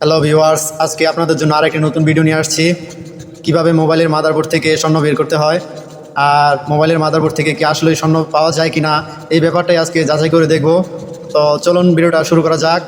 Hello viewers আজকে আপনাদের জন্য আরেকটি নতুন ভিডিও নিয়ে আসছি। কীভাবে মোবাইলের মাদারবোর্ড থেকে স্বর্ণ বের করতে হয় আর মোবাইলের মাদারবোর্ড থেকে কি আসলে স্বর্ণ পাওয়া যায় কি না এই ব্যাপারটাই আজকে যাচাই করে দেখব। তো চলুন ভিডিওটা শুরু করা যাক।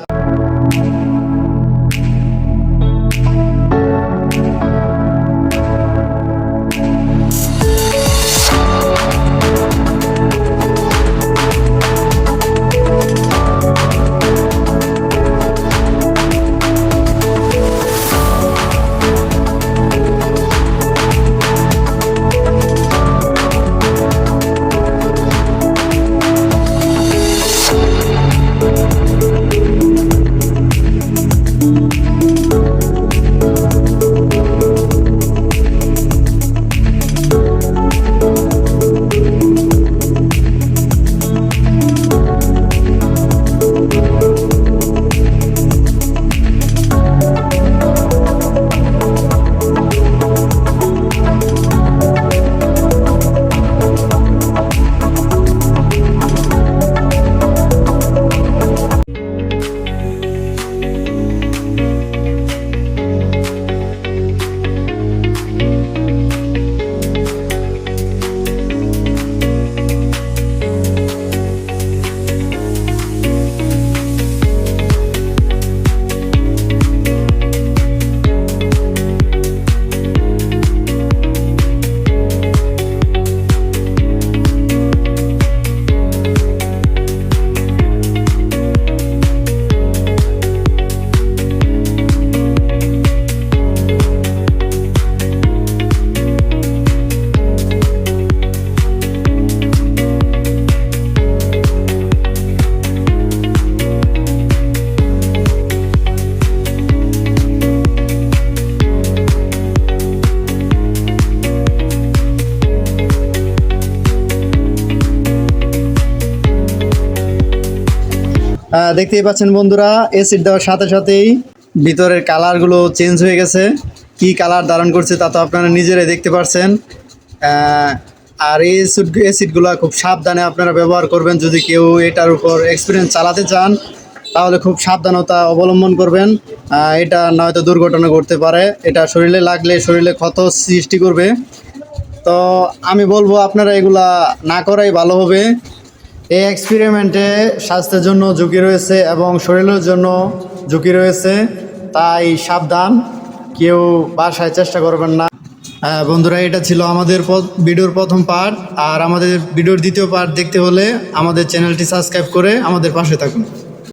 দেখতেই পাচ্ছেন বন্ধুরা এসিড দেওয়ার সাথে সাথেই ভিতরের কালারগুলো চেঞ্জ হয়ে গেছে। কি কালার ধারণ করছে তা তো আপনারা নিজেরাই দেখতে পাচ্ছেন আহ, আর এই এসিড এসিডগুলো খুব সাবধানে আপনারা ব্যবহার করবেন। যদি কেউ এটার উপর এক্সপিরিয়েন্স চালাতে চান তাহলে খুব সাবধানতা অবলম্বন করবেন। এটা নয়তো দুর্ঘটনা ঘটতে পারে। এটা শরীরে লাগলে শরীরে ক্ষত সৃষ্টি করবে। তো আমি বলব আপনারা এগুলা না করাই ভালো হবে। এই এক্সপেরিমেন্টে স্বাস্থ্যের জন্য ঝুঁকি রয়েছে এবং শরীরের জন্য ঝুঁকি রয়েছে, তাই সাবধান, কেউ বাসায় চেষ্টা করবেন না। বন্ধুরা, এটা ছিল আমাদের ভিডিওর প্রথম পার্ট আর আমাদের ভিডিওর দ্বিতীয় পার্ট দেখতে হলে আমাদের চ্যানেলটি সাবস্ক্রাইব করে আমাদের পাশে থাকুন।